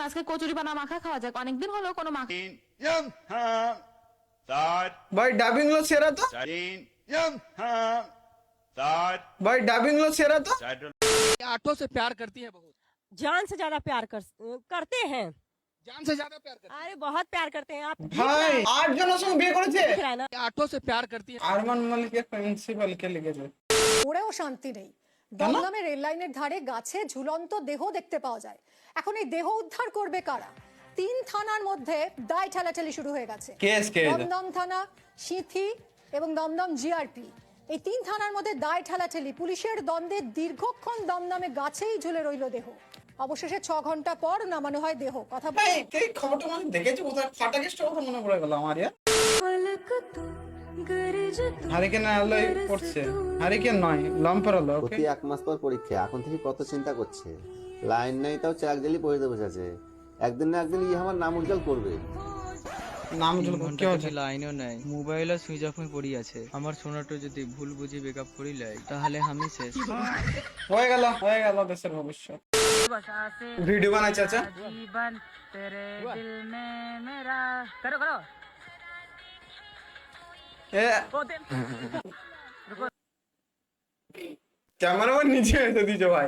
আজকে কচুরি বানা মাখা খাওয়া যাক অনেকদিন হলো কোনো মাখা তিন ইয়ং হাম চার ভাই ডাবিং লো সেরা তো চার তিন ইয়ং হাম চার ভাই ডাবিং লো সেরা তো চার आठों से प्यार करती है बहुत जान से ज्यादा प्यार कर करते हैं जान से ज्यादा प्यार करती अरे बहुत प्यार करते हैं आप ভাই আট জনের সঙ্গে বিয়ে করেছে दिख रहा है ना है आठों से प्यार करती है আরমান মালিকের প্রিন্সিপাল কে লিখেছে ওরেও শান্তি নেই দমদমে রেল লাইনের ধারে গাছে ঝুলন্ত দেহ দেখতে পাওয়া যায়। এখন এই দেহ উদ্ধার করবে কারা? তিন থানার মধ্যে দায় ঠেলাঠেলি শুরু হয়ে গেছে? দমদম থানা সিথি এবং দমদম জিআরপি। এই তিন থানার মধ্যে দায় ঠেলাঠেলি। পুলিশের দ্বন্দ্বে দীর্ঘক্ষণ দমদমে গাছেই ঝুলে রইল দেহ। অবশেষে ছ ঘণ্টা পর নামানো হয় দেহ। কথা বলে খবরটা মানে দেখেছি? কোথায় ফাটা কেসটা কথা মনে পড়ে গেল আমার হারিকেন পড়ছে। হারিকেন নয় লম্পের আলো প্রতি এক মাস পর পরীক্ষা। এখন থেকে কত চিন্তা করছে? লাইন নাই তাও চাক বসেছে একদিন না একদিন ই আমার নাম উজ্জ্বল করবে। নাম ঘণ্টা হচ্ছে লাইনও নাই। মোবাইলও সুইচ অফ হয়ে পড়ি আছে। আমার সোনাটো যদি ভুল বুঝি বেকআপ করি লাই তাহলে আমি শেষ। হয়ে গেল হয়ে গেল দেশের ভবিষ্যৎ। ভিডিও বানাইছে আচ্ছা। এ ক্যামেরাম্যান নিচে এসে দিছে ভাই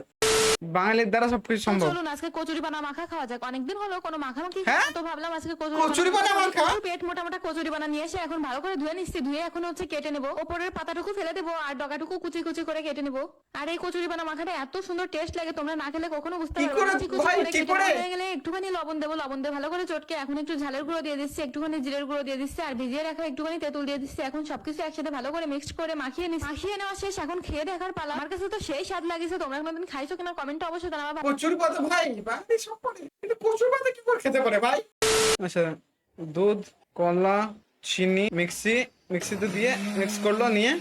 বাঙালির দ্বারা সবকিছু সম্ভব। চলুন আজকে কচুরি বানা মাখা খাওয়া যাক। অনেকদিন হলো কোনো মাখামাখি হ্যাঁ? তো ভাবলাম আজকে কচুরি বানা মাখা? পেট মোটা মোটা কচুরি বানা নিয়ে এসে এখন ভালো করে ধুয়ে নিচ্ছি। ধুয়ে এখন হচ্ছে কেটে নেব। ওপরের পাতাটুকু ফেলে দেবো আর ডগাটুকু কুচি কুচি করে কেটে নেব। আর এই কচুরি বানা মাখাটা এত সুন্দর টেস্ট লাগে তোমরা না খেলে কখনো বুঝতে পারবে না। কুচি কুচি ভাই, কি করে? হয়ে গেলে একটুখানি লবণ দেবো। লবণ দিয়ে ভালো করে চটকে এখন একটু ঝালের গুঁড়ো দিয়ে দিচ্ছি একটুখানি জিরের গুঁড়ো দিয়ে দিচ্ছি আর ভিজিয়ে রাখা একটুখানি তেঁতুল দিয়ে দিচ্ছি। এখন সবকিছু একসাথে ভালো করে মিক্স করে মাখিয়ে নিচ্ছি। মাখিয়ে নেওয়া শেষ এখন খেয়ে দেখার পালা। আমার কাছে তো সেই স্বাদ লাগিছে তোমরা কোনোদিন খাইছো কিনা কমেন্টে অবশ্যই জানাবা কচুর পাতা ভাই বাঙালি সব পারে এটা কচুর পাতা কি করে খেতে পারে ভাই? আচ্ছা দুধ কলা চিনি মিক্সি মিক্সিতে দিয়ে মিক্স করল নিয়ে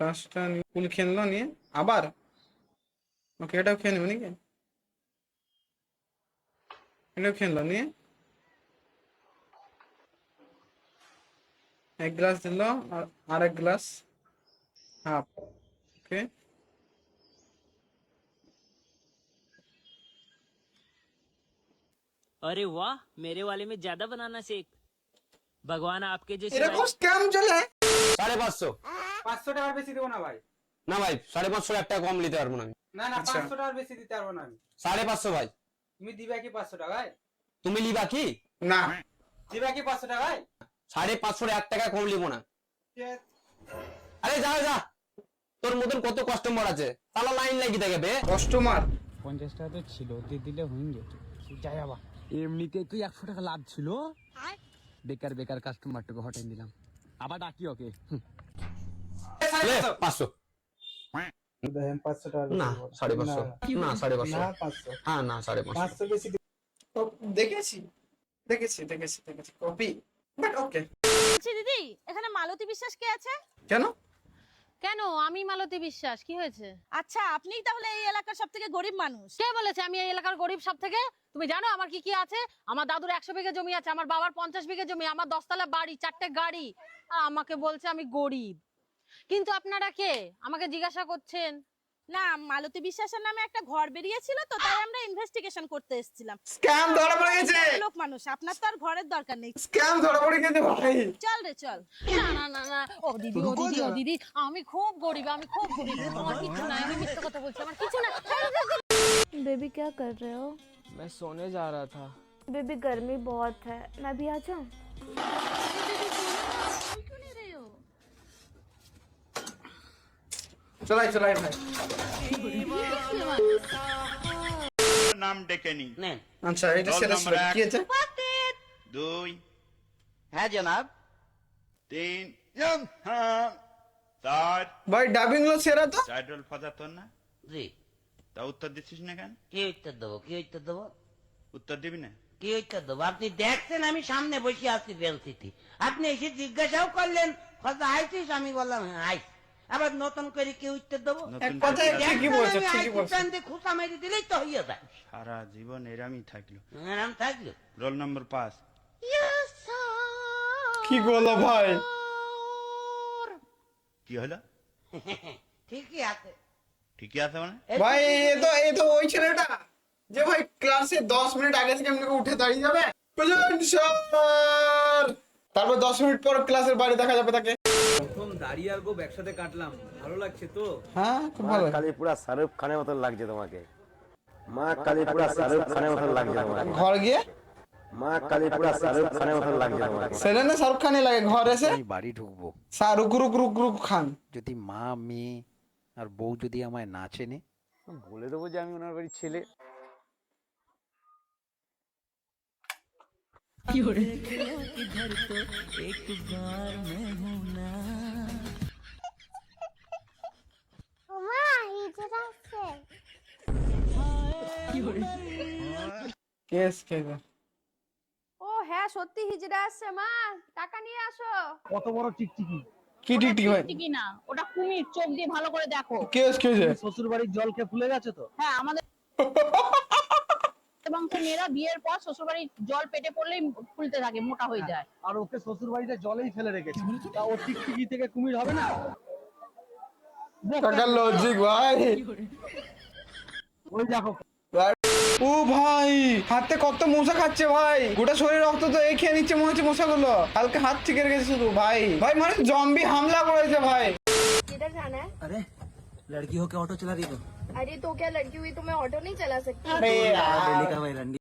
পাঁচটা ফুল খেললো নিয়ে আবার ওকে এটাও খেয়ে নেব নাকি? এটাও খেললো নিয়ে এক গ্লাস দিল আর আর এক গ্লাস হাফ ওকে अरे वाह मेरे वाले में ज्यादा बनाना सीख भगवान आपके जैसे এরকম স্ক্যাম চলে সাড়ে পাঁচশো পাঁচশো টাকার বেশি দেবো না ভাই না ভাই সাড়ে পাঁচশো এক টাকা কম নিতে পারবো না আমি না না আচ্ছা। পাঁচশো টাকার বেশি দিতে পারবো না আমি সাড়ে পাঁচশো ভাই তুমি দিবা কি পাঁচশো টাকায় তুমি লিবা কি না দিবা কি পাঁচশো টাকায় সাড়ে পাঁচশোর এক টাকা কম লিবো না ঠিক আছে। আরে যা যা। তোর মতন কত কাস্টমার আছে? তাহলে লাইন লাগি থাকে বে? কাস্টমার পঞ্চাশ টাকা তো ছিল দিয়ে দিলে হয়ে যেত যাই আবার এমনিতে তুই একশো টাকা লাভ ছিল? বেকার বেকার কাস্টমারটাকে হটাই দিলাম। আবার ডাকি ওকে। পাঁচশো। না সাড়ে পাঁচশো। না সাড়ে পাঁচশো। হ্যাঁ না সাড়ে পাঁচশো। পাঁচশো বেশি দিবো। ও, দেখেছি দেখেছি দেখেছি দেখেছি। কপি বাট ওকে দিদি এখানে মালতী বিশ্বাস কে আছে? কেন? কেন? আমি মালতী বিশ্বাস কি হয়েছে? আচ্ছা আপনিই তাহলে এই এলাকার সব থেকে গরিব মানুষ। কে বলেছে আমি এই এলাকার গরিব সব থেকে তুমি জানো আমার কি কি আছে? আমার দাদুর একশো বিঘে জমি আছে আমার বাবার পঞ্চাশ বিঘে জমি আমার দশতলা বাড়ি চারটে গাড়ি। আর আমাকে বলছে আমি গরিব। কিন্তু আপনারা কে? আমাকে জিজ্ঞাসা করছেন। না মালতী বিশ্বাসের নামে একটা ঘর বেরিয়েছিল তো তাই আমরা ইনভেস্টিগেশন করতে এসেছিলাম স্ক্যাম ধরা পড়ে গেছে লোক মানুষ আপনার তো আর ঘরের দরকার নেই স্ক্যাম ধরা পড়ে গেছে ভাই চল রে চল না না না না ও দিদি ও দিদি ও দিদি আমি খুব গরিব আমি খুব গরিব আমার কিছু নাই আমি মিথ্যে কথা বলছি আমার কিছু না बेबी क्या कर रहे हो मैं सोने जा रहा था बेबी गर्मी बहुत है मैं भी आ जाऊं চলাই চলাই ভাই। নাম ডেকে নি। আচ্ছা এটা এক। কি আছে দুই। হ্যাঁ জনাব। তিন। হাম চার। ভাই ডাবিং লো সেরা তো ফাদার তোর না? জি। তা উত্তর দিচ্ছিস না কেন? কি উত্তর দেবো কি উত্তর দেবো? উত্তর দিবি না? কি উত্তর দেবো? আপনি দেখছেন আমি সামনে বসে আছি বেলসিটি আপনি এসে জিজ্ঞাসাও করলেন কথা আইছিস? আমি বললাম হ্যাঁ আইস আবার নতুন করে কি উত্তর দেবো? খুশা মেরে দিলেই তো হইয়া যায়। সারা জীবন এরামই থাকল। আরাম থাকল? রোল নম্বর পাঁচ। কি বলো ভাই? কি হলো? ঠিকই আছে। ঠিকই আছে মানে? ভাই এ তো এ তো ওই ছেলেটা যে ভাই ক্লাসে দশ মিনিট আগে থেকে এমনি করে উঠে দাঁড়িয়ে যাবে। Present sir. তারপর দশ মিনিট পর ক্লাসের বাইরে দেখা যাবে তাকে। দাঁড়িয়ে আর গোপ একসাথে কাটলাম। ভালো লাগছে তো? হ্যাঁ খুব ভালো। কালীপুরা শাহরুখ খানের মতন লাগছে তোমাকে। মা কালীপুরা শাহরুখ খানের মতন লাগছে তোমাকে। ঘর গিয়ে? মা কালীপুরা শাহরুখ খানের মতন লাগছে তোমাকে। শাহরুখ খানই লাগে ঘর এসে বাড়ি ঢুকবো। শাহরুখ রুক রুক রুক খান। যদি মা মেয়ে আর বউ যদি আমায় না চেনে? বলে দেবো যে আমি ওনার বাড়ির ছেলে। কেস কেস ও হ্যাঁ সত্যি হিজড়া আসছে মা। টাকা নিয়ে আসো। কত বড় টিকটিকি? কি টিকটিক ভাই? কি না ওটা কুমির চোখ দিয়ে ভালো করে দেখো। কেস কেস শ্বশুর বাড়ির জল খেয়ে ফুলে গেছে তো? হ্যাঁ আমাদের বংশের মেয়েরা বিয়ের পর শ্বশুরবাড়ির জল পেটে পড়লেই ফুলতে থাকে মোটা হয়ে যায়। আর ওকে শ্বশুরবাড়িতে জলেই ফেলে রেখেছে। তা ও টিকটিকি থেকে কুমির হবে না? ভাই। ও ভাই হাতে কত মশা খাচ্ছে ভাই। গোটা শরীর রক্ত তো এই খেয়ে নিচ্ছে মনে হচ্ছে মশাগুলো। কালকে হাত থেকে রেখেছে শুধু ভাই। ভাই মানে জম্বি হামলা করেছে ভাই। আরে লড়কি হোকে অটো চালা দিয়ে अरे तो क्या लड़की हुई तो मैं ऑटो नहीं चला सकती? अरे यार। का भाई रंडी